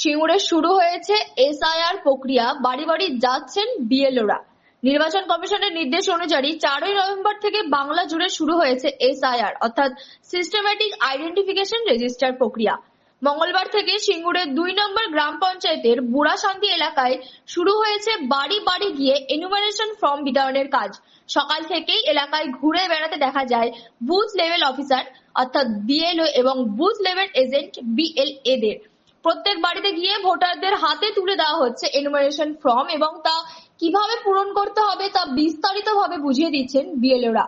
সিঙ্গুরে শুরু হয়েছে এসআইআর প্রক্রিয়া। বাড়ি বাড়ি যাচ্ছেন বিএলওরা। নির্বাচন কমিশনের নির্দেশ অনুযায়ী চারই নভেম্বর থেকে বাংলা জুড়ে শুরু হয়েছে এসআইআর, অর্থাৎ সিস্টেম্যাটিক আইডেন্টিফিকেশন রেজিস্টার প্রক্রিয়া। মঙ্গলবার থেকে সিঙ্গুরের দুই নম্বর গ্রাম পঞ্চায়েতের বুড়াশান্তি এলাকায় শুরু হয়েছে বাড়ি বাড়ি গিয়ে এনুমারেশন ফর্ম বিতরণের কাজ। সকাল থেকেই এলাকায় ঘুরে বেড়াতে দেখা যায় বুথ লেভেল অফিসার অর্থাৎ বিএলও এবং বুথ লেভেল এজেন্ট বিএলএ দের প্রত্যেক বাড়িতে গিয়ে ভোটারদের হাতে তুলে দেওয়া হচ্ছে এনুমারেশন ফর্ম এবং তা কীভাবে পূরণ করতে হবে তা বিস্তারিতভাবে বুঝিয়ে দিচ্ছেন বিএলওরা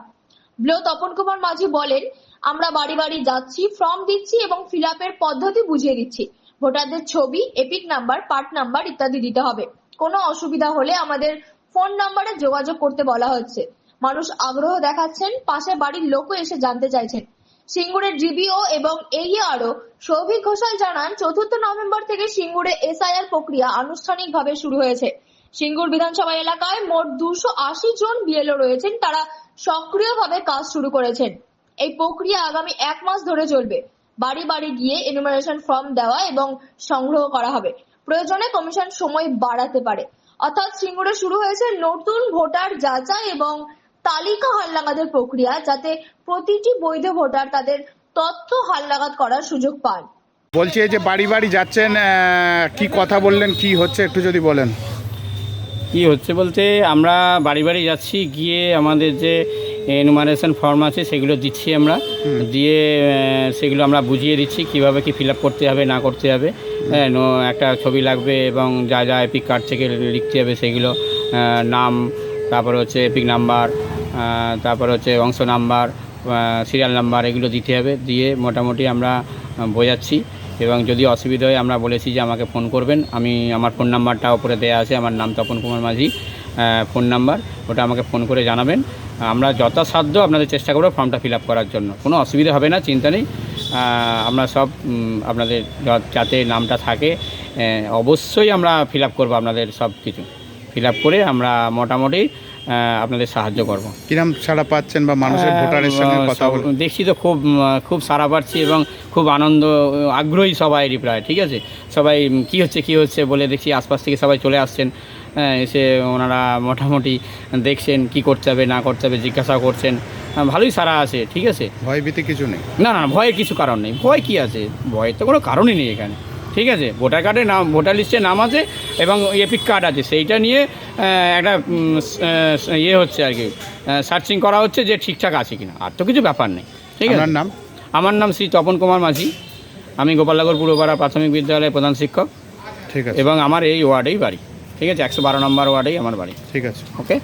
ব্লো তপন কুমার মাঝি বলেন, আমরা বাড়ি বাড়ি যাচ্ছি ফর্ম দিচ্ছি এবং ফিল পদ্ধতি বুঝিয়ে দিচ্ছি। ভোটারদের ছবি এপিক নাম্বার পার্ট নাম্বার ইত্যাদি দিতে হবে। কোনো অসুবিধা হলে আমাদের ফোন নাম্বারে যোগাযোগ করতে বলা হচ্ছে। মানুষ আগ্রহ দেখাচ্ছেন পাশে বাড়ির লোকও এসে জানতে চাইছেন। সিঙ্গুরের জিবিও এবং এইআরও সৌভিক ঘোষাল জানান, চতুর্থ নভেম্বর থেকে সিঙ্গুরে এসআইআর প্রক্রিয়া আনুষ্ঠানিকভাবে শুরু হয়েছে। সিঙ্গুর বিধানসভা এলাকায় মোট দুশো আশি জন বিএলও রয়েছেন, তারা সক্রিয়ভাবে কাজ শুরু করেছেন। এই প্রক্রিয়া আগামী এক মাস ধরে চলবে। বাড়ি বাড়ি গিয়ে এনুমারেশন ফর্ম দেওয়া এবং সংগ্রহ করা হবে। প্রয়োজনে কমিশন সময় বাড়াতে পারে। অর্থাৎ সিঙ্গুরে শুরু হয়েছে নতুন ভোটার যাচাই এবং তালিকা হালনাগাদের প্রক্রিয়া যাতে প্রতিটি বৈধ ভোটার তাদের তথ্য হালনাগাদ করার সুযোগ পান বলছি এই যে বাড়ি বাড়ি যাচ্ছেন কি কথা বললেন কি হচ্ছে একটু যদি বলেন। কি হচ্ছে বলতে আমরা বাড়ি বাড়ি যাচ্ছি গিয়ে আমাদের যে এনুমারেশন ফর্ম আছে সেগুলো দিচ্ছি আমরা। দিয়ে সেগুলো আমরা বুঝিয়ে দিচ্ছি কীভাবে কি ফিল আপ করতে হবে না করতে হবে। হ্যাঁ একটা ছবি লাগবে এবং যা যা এপিক কার্ড থেকে লিখতে হবে সেগুলো নাম তারপর হচ্ছে এপিক নাম্বার তারপর হচ্ছে অংশ নাম্বার সিরিয়াল নাম্বার এগুলো দিতে হবে, দিয়ে মোটামুটি আমরা বোঝাচ্ছি। এবং যদি অসুবিধা হয় আমরা বলেছি যে আমাকে ফোন করবেন। আমি আমার ফোন নাম্বারটা ওপরে দেওয়া আছে, আমার নাম তপন কুমার মাঝি ফোন নাম্বার ওটা আমাকে ফোন করে জানাবেন। আমরা যথাসাধ্য আপনাদের চেষ্টা করব ফর্মটা ফিল করার জন্য। কোনো অসুবিধা হবে না, চিন্তা নেই। আমরা সব আপনাদের যাতে নামটা থাকে অবশ্যই আমরা ফিল করব আপনাদের সব কিছু ফিল করে আমরা মোটামুটি আপনাদের সাহায্য করব। কিরম ছাড়া পাচ্ছেন বা মানুষের ভোটারের সঙ্গে কথা সব- বল? দেখছি তো খুব খুব সারা পাচ্ছি এবং খুব আনন্দ আগ্রহী সবাই প্রায় ঠিক আছে? সবাই কি হচ্ছে কি হচ্ছে বলে দেখছি আশপাশ থেকে সবাই চলে আসছেন হ্যাঁ, এসে ওনারা মোটামুটি দেখছেন কি করতে হবে না করতে হবে জিজ্ঞাসা করছেন। ভালোই সারা আছে ঠিক আছে? ভয় ভীতি কিছু নেই? না না ভয়ের কিছু কারণ নেই। ভয় কি আছে? ভয়ের তো কোনো কারণই নেই এখানে। ঠিক আছে? ভোটার কার্ডে নাম ভোটার লিস্টে নাম আছে এবং এপিক কার্ড আছে। সেইটা নিয়ে একটা ইয়ে হচ্ছে আর কি সার্চিং করা হচ্ছে যে ঠিকঠাক আছে কিনা। আর তো কিছু ব্যাপার নেই। ঠিক আছে? নাম? আমার নাম শ্রী তপন কুমার মাঝি। আমি গোপালনগর পূর্বপাড়া প্রাথমিক বিদ্যালয়ের প্রধান শিক্ষক। ঠিক আছে। এবং আমার এই ওয়ার্ডেই বাড়ি। ঠিক আছে? একশো বারো নম্বর ওয়ার্ডেই আমার বাড়ি। ঠিক আছে। ওকে?